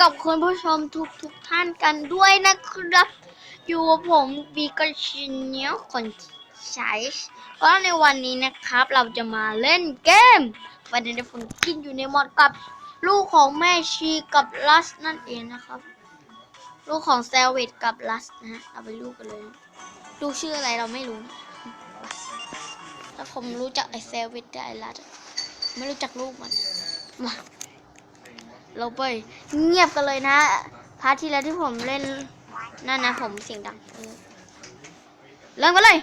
กับคุณผู้ชมทุกทุกๆท่านกันด้วยนะครับ อยู่ผมบีกชินเนียคนใช้ก็ในวันนี้นะครับ เราจะมาเล่นเกมวันนี้ผมกินอยู่ในมอดกับ ลูกของแม่ชีกับลัสนั่นเองนะครับ ลูกของเซลวิตกับลัสนะฮะเราไปลูกกันเลยลูกชื่ออะไรเราไม่รู้นะแต่ผมรู้จักไอ้เซลวิตกับไอ้ลัสไม่รู้จักลูกมันมา เราไปเงียบกันเลยนะพาร์ทที่แล้วที่ผมเล่นนั่นนะผมเสียงดังเริ่มกันเลย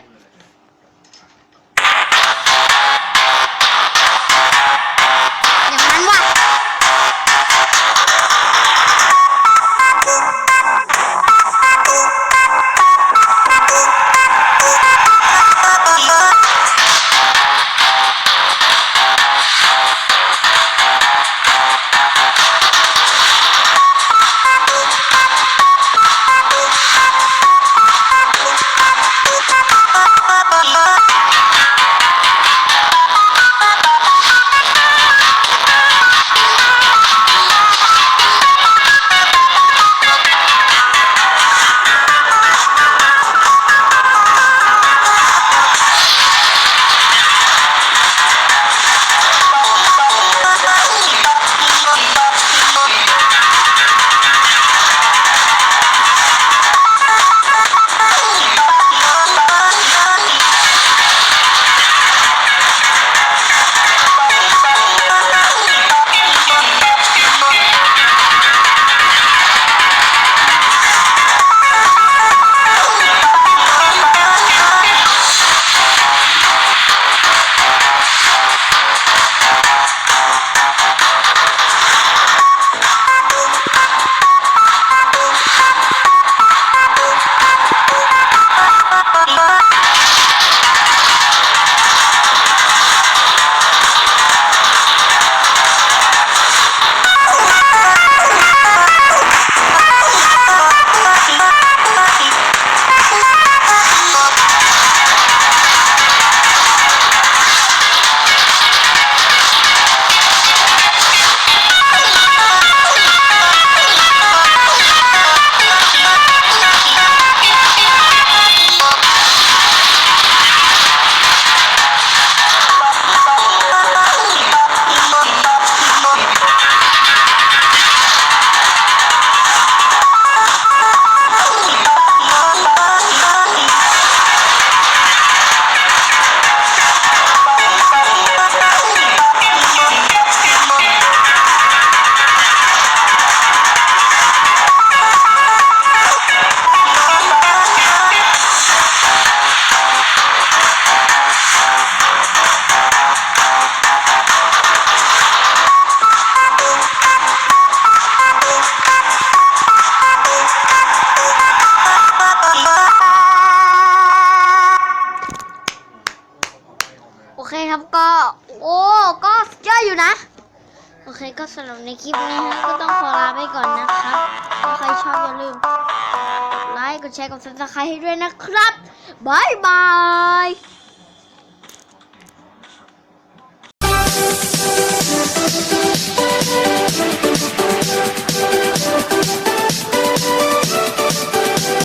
อยู่นะ โอเคก็สำหรับในคลิปนี้ฮะก็ต้องขอลาไปก่อนนะครับถ้าใครชอบอย่าลืมกดไลค์กดแชร์กดซับสไครต์ให้ด้วยนะครับบายบาย